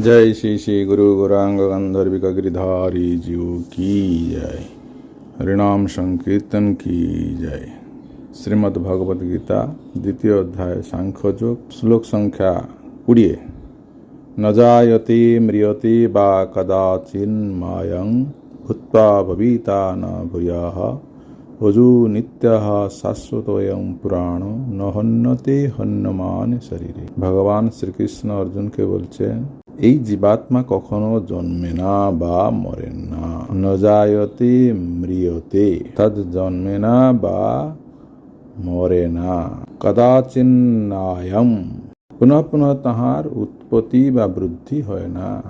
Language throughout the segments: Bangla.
जय श्री श्री गुरु गुरांग गंधर्विक गिरधारी जीव की जय। हरिणाम संकीर्तन की जय। श्रीमद् भगवद गीता, द्वितीय अध्याय सांख्ययोग श्लोक संख्या कुड़िए न जायते म्रियते कदाचिन कदाचिन्मायं भूत्वा भविता न भूयाः। भुजु नित्यः शाश्वतोयं पुराणो, न हन्यते हन्यमान शरीरे। भगवान श्री कृष्ण अर्जुन के बोलचे এই জীবাত্মা কখনো জন্মে না বা মরে না। ন জায়তে ম্রিয়তে তদ জন্মে না বা মরে না। কদাচিন্নায়ম পুনঃ পুনঃ তাহার উৎপত্তি বা বৃদ্ধি হয় না।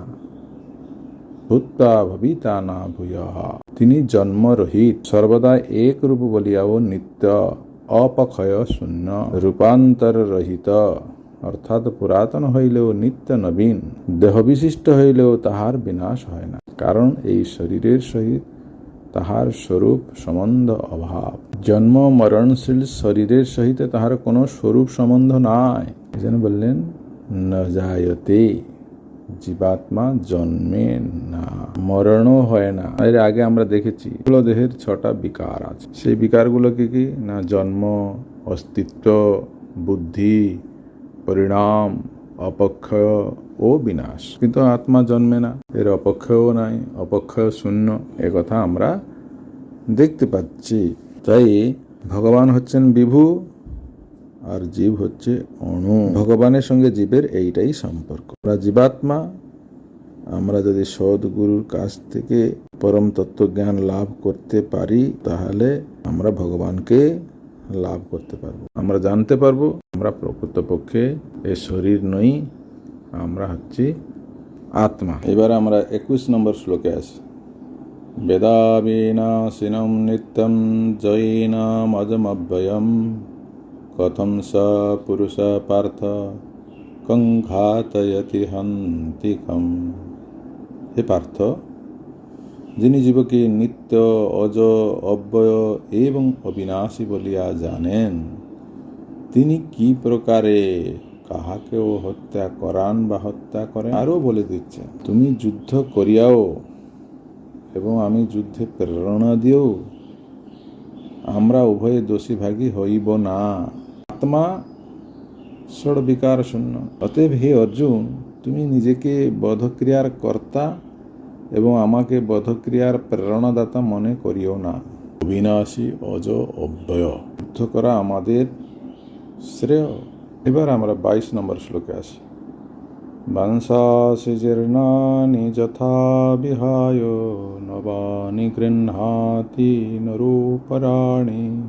ভূতা ভবিতা না ভূয় তিনি জন্মরহিত। সর্বদা এক রূপ বলিয়াও নিত্য, অপক্ষয় শূন্য রূপান্তর রহিত অর্থাৎ পুরাতন হইলেও নিত্য নবীন দেহ বিশিষ্ট হইলেও তাহার বিনাশ হয় না। কারণ এই শরীরের সহিত তাহার স্বরূপ সম্বন্ধ অভাব। জন্ম মরণশীল শরীরের সহিত তাহার কোনো স্বরূপ সম্বন্ধ নাই। এজন্য বললেন, ন জায়তে জীবাত্মা জন্মে না, মরণও হয় না। এর আগে আমরা দেখেছি দেহের ছটা বিকার আছে। সেই বিকারগুলো কি কি? না জন্ম, অস্তিত্ব, বুদ্ধি পরিণাম অপক্ষয় ও বিনাশ কিন্তু আত্মা জন্মে না এর অপক্ষয়ও নাই অপক্ষয় শূন্য কথা আমরা দেখতে পাচ্ছি তাই ভগবান হচ্ছেন বিভু আর জীব হচ্ছে অণু ভগবানের সঙ্গে জীবের এইটাই সম্পর্ক আমরা জীবাত্মা আমরা যদি সদ্গুরুর কাছ থেকে পরম তত্ত্ব জ্ঞান লাভ করতে পারি তাহলে আমরা ভগবানকে লাভ করতে পারব। আমরা জানতে পারব, আমরা প্রকৃতপক্ষে এ শরীর নই, আমরা হচ্ছি আত্মা। এবার আমরা একুশ নম্বর শ্লোকে আসি। বেদাবিনাশিনম নিত্যম জৈনামজমব্যয়ম কথম স পুরুষ পার্থ কঙ্ঘাতয়তি হন্তিকম। হে পার্থ যিনি জীবকে নিত্য, অজ, অব্যয় এবং অবিনাশী বলিয়া জানেন, তিনি কি প্রকারে কাহাকেও হত্যা করান বা হত্যা করেন? আরও বলে দিচ্ছেন, তুমি যুদ্ধ করিয়াও এবং আমি যুদ্ধে প্রেরণা দিও, আমরা উভয়ে দোষী ভাগী হইব না। আত্মা ষড় বিকার শূন্য অতএব হে অর্জুন, তুমি নিজেকে বধক্রিয়ার কর্তা এবং আমাকে বধক্রিয়ার প্রেরণাদাতা মনে করিও না। অবিনাশী অজ অব্যয়। যুদ্ধ করা আমাদের শ্রেয়। এবার আমরা বাইশ নম্বর শ্লোকে আসি। বংশাসি জীর্ণানি যথা বিহায়, নবানি গৃহাতি নরূপরাণি।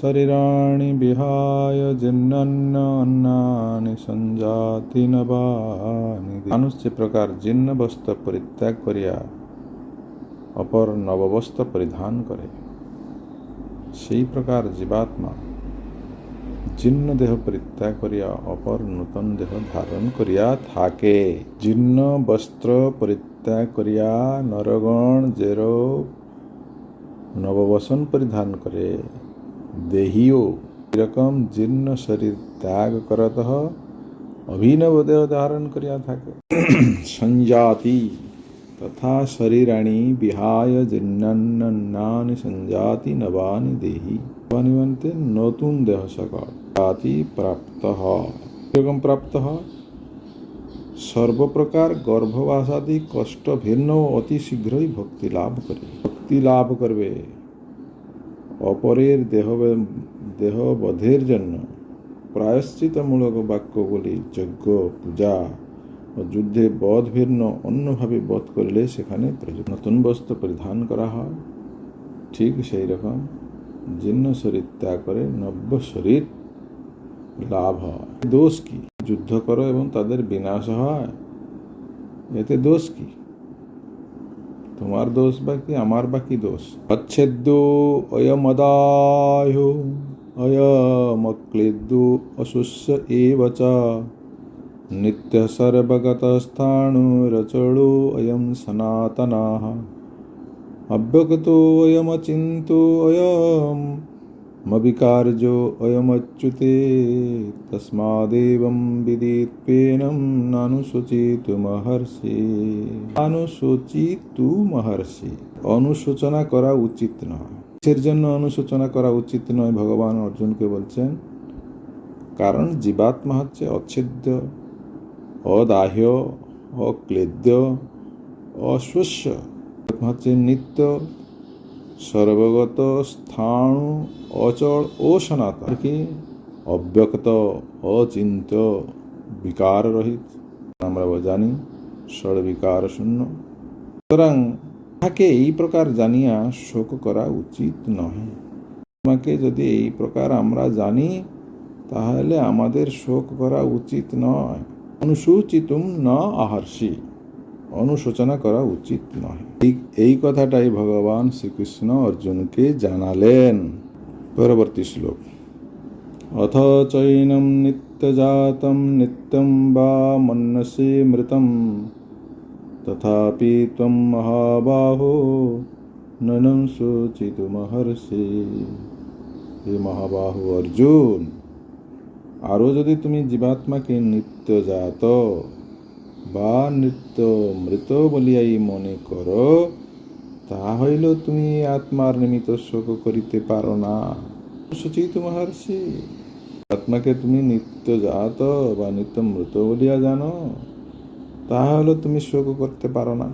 শরীরাণি বিহায় জীর্ণন্ন অন্নানি সঞ্জাতি নবানি মানুষ যে প্রকার জীর্ণ বস্ত্র পরিত্যাগ করিয়া অপর নববস্ত্র পরিধান করে সেই প্রকার জীবাত্মা জীর্ণ দেহ পরিত্যাগ করিয়া, অপর নূতন দেহ ধারণ করিয়া থাকে। জীর্ণ বস্ত্র পরিত্যাগ করিয়া, নরগণ জের নববসন পরিধান করে, দেহিও এরকম জীর্ণ শরীর ত্যাগ করত, অভিনব দেহ ধারণ করিয়া থাকে। সঞ্জাতি তথা শরীরাণি বিহায় জীর্ণান্নানি সঞ্জাতি নবানি দেহি। নবানি বলতে নতুন দেহ সকল। জাতি প্রাপ্ত। এরকম প্রাপ্ত? সর্বপ্রকার গর্ভবাসাদি কষ্ট ভিন্ন অতি শীঘ্রই ভক্তি লাভ করে। ভক্তি লাভ করবে। অপরের দেহ দেহ বধের জন্য প্রায়শ্চিতমূলক বাক্যগুলি যজ্ঞ, পূজা ও যুদ্ধে বধ ভিন্ন অন্যভাবে বধ করলে সেখানে নতুন বস্ত্র পরিধান করা হয়। ঠিক সেই রকম জীর্ণ শরীর ত্যাগ করে নব্য শরীর লাভ হয়। দোষ কি? যুদ্ধ করো এবং তাদের বিনাশ হয়। এতে দোষ কি? তোমার দোষ বা কি আমার বা কি দোষ অচ্ছেদ্য অয়মদায় অয়মক্লেদ্যু অশুষ্য এব চ নিত্য সর্বগতস্থাণুরচলো অয়ম সনাতনাः अव्यक्तो अयमचिन्तो अयम् মবিকার্যো অয়মচ্যুতে তস্মাদেবং বিদিত্বেনম নানুশোচিতুমহর্ষি অনুশোচিতুমহর্ষি অনুশোচনা করা উচিত নয় কিসের জন্য অনুশোচনা করা উচিত নয় ভগবান অর্জুনকে বলছেন কারণ জীবাত্মা হচ্ছে অচ্ছেদ্য অদাহ্য অক্লেদ্য অশ্বস্য আত্মা হচ্ছে নিত্য সর্বগত স্থাণু অচল ও সনাতন। কি? অব্যক্ত, অচিন্ত, বিকার রহিত। আমরা জানি ষড় বিকার শূন্য। সুতরাং তাকে এই প্রকার জানিয়া শোক করা উচিত নহে। তোমাকে যদি এই প্রকার আমরা জানি, তাহলে আমাদের শোক করা উচিত নয়। অনুসূচিতুম ন আহর্ষি। অনুশোচনা করা উচিত নয় ঠিক এই কথাটাই ভগবান শ্রীকৃষ্ণ অর্জুনকে জানালেন। পরবর্তী শ্লোক। অথ চৈনম নিত্যজাতম নিত্যম বা মন্যসে মৃতম। তথাপি ত্বম মহাবাহো ননম শোচিতুমহর্ষি হে মহাবাহু অর্জুন, আরও যদি তুমি জীবাত্মাকে নিত্যজাত বা নিত্য মৃত বলিয়াই মনে করো তাহা হইল তুমি আত্মার নিমিত্ত শোক করিতে পারো না। সুচিত মহর্ষি, আত্মাকে তুমি নিত্য জাত বা নিত্য মৃত বলিয়া জানো তাহলে তুমি শোক করতে পারো না।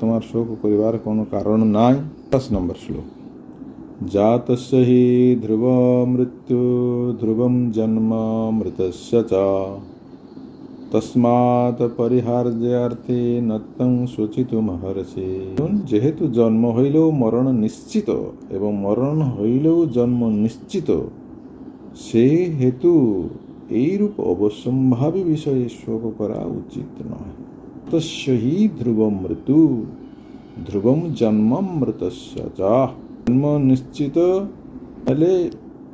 তোমার শোক করিবার কোনো কারণ নাই। দশ নম্বর শ্লোক। জাতস্য হি ধ্রুব মৃত্যু, ধ্রুবম জন্ম মৃতস্য চ। তস্মাৎ পরিহার্যার্থে নত্যং শোচিতুমহর্ষি যেহেতু জন্ম হইলেও মরণ নিশ্চিত এবং মরণ হইলেও জন্ম নিশ্চিত সেই হেতু এইরূপ অবশ্যম্ভাবী বিষয়ে শোক করা উচিত নয়। তস্য ধ্রুব মৃত্যু ধ্রুবম জন্ম মৃতস্য জন্ম নিশ্চিত হলে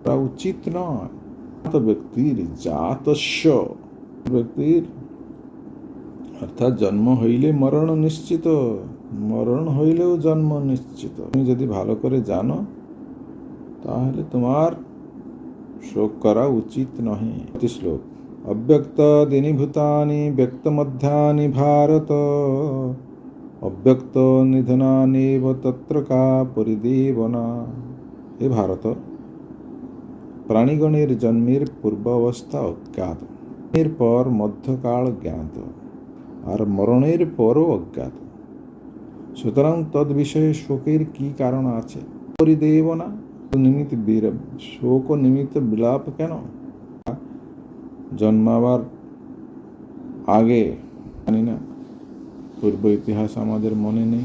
উচিত নয়। ব্যক্তির জাতস্য ব্যক্তির অর্থাৎ জন্ম হইলে মরণ নিশ্চিত, মরণ হইলেও জন্ম নিশ্চিত। তুমি যদি ভালো করে জানো, তাহলে তোমার শোক করা উচিত নহে। শ্লোক, অব্যক্ত দিনী ভূতানি ব্যক্ত মধ্যানি ভারত, অব্যক্ত নিধনানিব তত্র কা পরিদেবনা। হে ভারত প্রাণীগণের জন্মের পূর্বাবস্থা অজ্ঞাত। এর পর মধ্যকাল জ্ঞাত, আর মরণের পরও অজ্ঞাত। সুতরাং তদ বিষয়ে শোকের কি কারণ আছে? পরিদেবনা নিমিত্ত বীর- শোক নিমিত্ত বিলাপ কেন? জন্মাবার আগে জানি না। পূর্ব ইতিহাস আমাদের মনে নেই।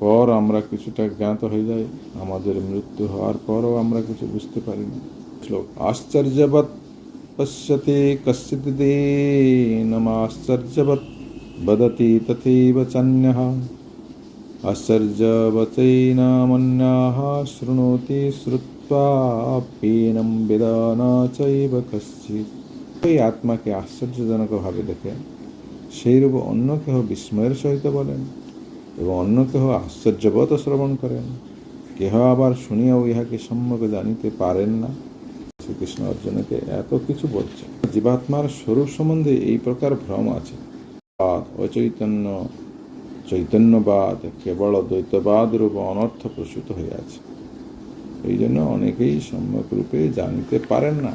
পর আমরা কিছুটা জ্ঞাত হয়ে যাই। আমাদের মৃত্যু হওয়ার পরও আমরা কিছু বুঝতে পারি না। শ্লোক পশ্যতে কশ্চিদেনমাশ্চর্যবৎ বদতি তথৈব চান্যः আশ্চর্যবচৈনামন্যাः শৃণোতি শ্রুত্বাপীনম বেদান চৈব কশ্চিৎ এই আত্মাকে আশ্চর্যজনকভাবে দেখে সেইরূপ অন্য কেহ বিস্ময়ের সহিত বলেন এবং অন্য কেহ আশ্চর্যবত শ্রবণ করেন কেহ আবার শুনিয়াও ইহাকে সম্যক জানিতে পারেন না শ্রীকৃষ্ণ অর্জুনকে এত কিছু বলছে জীবাত্মার স্বরূপ সম্বন্ধে এই প্রকার ভ্রম আছে। অচৈতন্য, চৈতন্যবাদ কেবল দ্বৈতবাদ রূপ অনর্থ প্রসূত হইয়াছে এই জন্য অনেকেই সম্যক রূপে জানিতে পারেন না।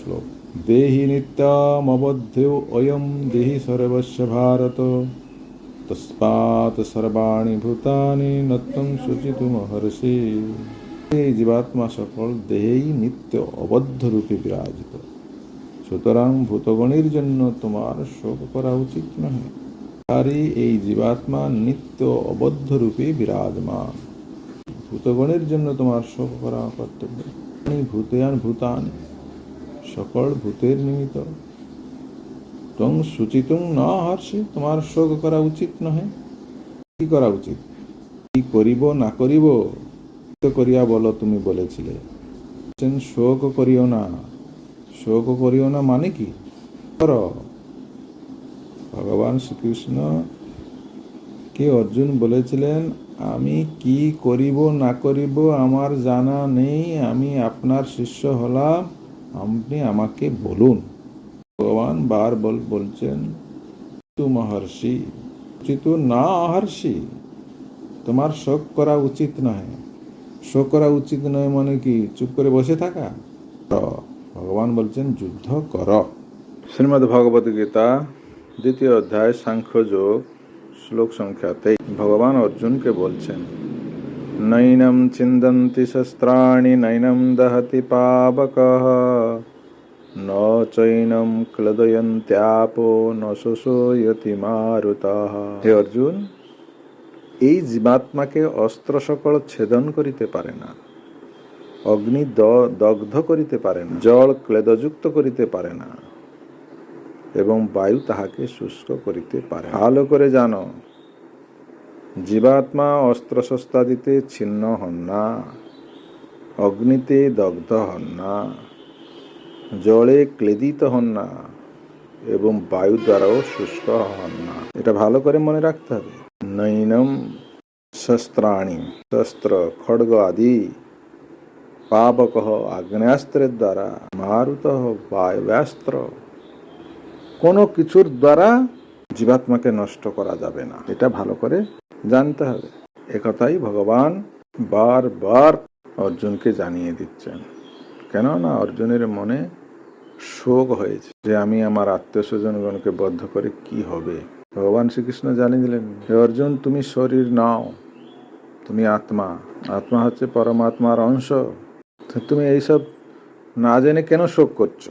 শ্লোক, দেহি নিত্যমবদ্ধ অয়ম দেহি সর্বস্ব ভারত। তস্মাৎ সর্বাণি ভূতানি নত্যং শুচিতুমহর্ষি এই জীবাত্মা সকল দেহেই নিত্য অবদ্ধ রূপে বিরাজিত। সুতরাং ভূতগণের জন্য তোমার শোক করা উচিত নহে। তারই এই জীবাত্মা নিত্য অবদ্ধ রূপে বিরাজমান। ভূতগণের জন্য তোমার শোক করা কর্তব্য। ভূতেয়ান ভূতান, সকল ভূতের নিমিত্ত। তং সুচিতুং না হর্ষে তোমার শোক করা উচিত নহে। কি করা উচিত? কি করিব না করিব? করিয়া বলো তুমি বলেছিলে। শোক করিও না। শোক করিও না মানে কি? ভগবান শ্রীকৃষ্ণ কে অর্জুন বলেছিলেন, আমি কি করিব, না করিব, আমার জানা নেই, আমি আপনার শিষ্য হলাম, আপনি আমাকে বলুন। ভগবান বার বল, বলছেন তু মহর্ষি, উচিত না মহর্ষি তোমার শোক করা উচিত নয় শোক করা উচিত নয় মানে কি? চুপ করে বসে থাকা? ভগবান বলছেন, যুদ্ধ কর। শ্রীমদ ভগবত গীতা, দ্বিতীয় অধ্যায়, সাংখ্য যোগ, শ্লোক সংখ্যা ভগবান অর্জুনকে বলছেন, নৈনম চিন্দন্তি শস্ত্রাণি, নৈনম দহতি পাবক। ন চৈনম ক্লদয়ন্ত্যাপো, ন শোষয়তি মারুত। হে অর্জুন এই জীবাত্মাকে অস্ত্র সকল ছেদন করিতে পারে না, অগ্নি দগ্ধ করিতে পারে না, জল ক্লেদযুক্ত করিতে পারে না, এবং বায়ু তাহাকে শুষ্ক করিতে পারে ভালো করে জানো, জীবাত্মা অস্ত্র শস্ত্রাদিতে ছিন্ন হন না, অগ্নিতে দগ্ধ হন না, জলে ক্লেদিত হন না, এবং বায়ু দ্বারাও শুষ্ক হন না। এটা ভালো করে মনে রাখতে হবে। নৈনম শস্ত্রাণি শস্ত্র খড়গ আদি পাবক আগ্নেয়াস্ত্রের দ্বারা মারুত বায়ুয়াস্ত্র কোনো কিছুর দ্বারা জীবাত্মাকে নষ্ট করা যাবে না। এটা ভালো করে জানতে হবে। একথাই ভগবান বারবার অর্জুনকে জানিয়ে দিচ্ছেন। কেননা অর্জুনের মনে শোক হয়েছে যে আমি আমার আত্মীয় স্বজনগণকে বদ্ধ করে কি হবে? ভগবান শ্রীকৃষ্ণ জানিয়ে দিলেন হে অর্জুন, তুমি শরীর নাও, তুমি আত্মা। আত্মা হচ্ছে পরমাত্মার অংশ। তুমি এইসব না জেনে কেন শোক করছ?